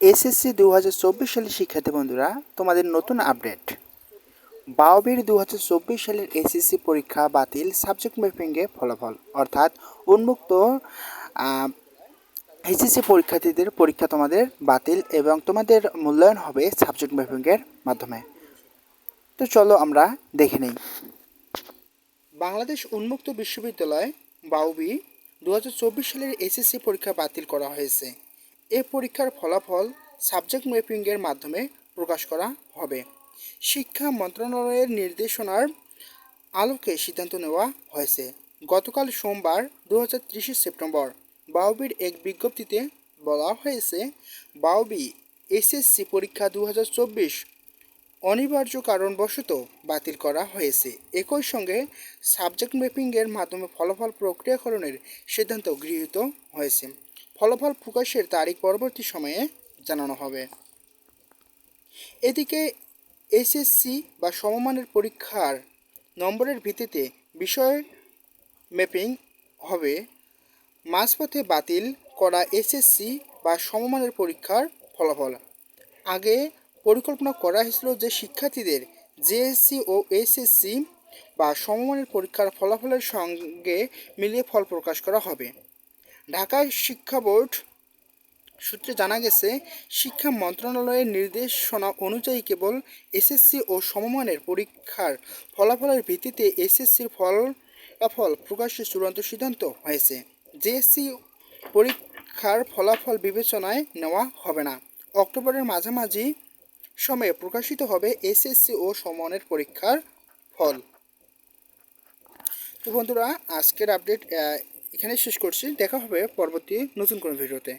SSC দু হাজার চব্বিশ সালের শিক্ষার্থী বন্ধুরা, তোমাদের নতুন আপডেট। বাওবির দু হাজার চব্বিশ সালের এসএসসি পরীক্ষা বাতিল, সাবজেক্ট ম্যাপিংয়ে ফলাফল। অর্থাৎ উন্মুক্ত এসএসসি পরীক্ষার্থীদের পরীক্ষা তোমাদের বাতিল এবং তোমাদের মূল্যায়ন হবে সাবজেক্ট ম্যাপিংয়ের মাধ্যমে। তো চলো আমরা দেখে নিই। বাংলাদেশ উন্মুক্ত বিশ্ববিদ্যালয়, বাউবি দু হাজার চব্বিশ সালের এসএসসি পরীক্ষা বাতিল করা হয়েছে। এ পরীক্ষার ফলাফল সাবজেক্ট ম্যাপিংয়ের মাধ্যমে প্রকাশ করা হবে। শিক্ষা মন্ত্রণালয়ের নির্দেশনার আলোকে সিদ্ধান্ত নেওয়া হয়েছে। গতকাল সোমবার দু হাজার সেপ্টেম্বর, বাউবির এক বিজ্ঞপ্তিতে বলা হয়েছে, বাউবি এসএসসি পরীক্ষা দু হাজার চব্বিশ অনিবার্য কারণবশত বাতিল করা হয়েছে। একই সঙ্গে সাবজেক্ট ম্যাপিংয়ের মাধ্যমে ফলাফল প্রক্রিয়াকরণের সিদ্ধান্ত গৃহীত হয়েছে। ফলাফল প্রকাশের তারিখ পরবর্তী সময়ে জানানো হবে। এদিকে এসএসসি বা সমমানের পরীক্ষার নম্বরের ভিত্তিতে বিষয় ম্যাপিং হবে। মাঝপথে বাতিল করা এসএসসি বা সমমানের পরীক্ষার ফলাফল। আগে পরিকল্পনা করা হয়েছিল যে শিক্ষার্থীদের জেএসসি ও এসএসসি বা সমমানের পরীক্ষার ফলাফলের সঙ্গে মিলিয়ে ফল প্রকাশ করা হবে। ঢাকা শিক্ষা বোর্ড সূত্রে জানা গেছে, শিক্ষা মন্ত্রণালয়ের নির্দেশনা অনুযায়ী কেবল এসএসসি ও সমমানের পরীক্ষার ফলাফলের ভিত্তিতে এসএসসির ফলাফল প্রকাশের চূড়ান্ত সিদ্ধান্ত হয়েছে। জেএসসি পরীক্ষার ফলাফল বিবেচনায় নেওয়া হবে না। অক্টোবরের মাঝামাঝি সময়ে প্রকাশিত হবে এসএসসি ও সমমানের পরীক্ষার ফল। তো বন্ধুরা, আজকের আপডেট এখানে শেষ করছি। দেখা হবে পরবর্তী নতুন কোনো ভিডিওতে।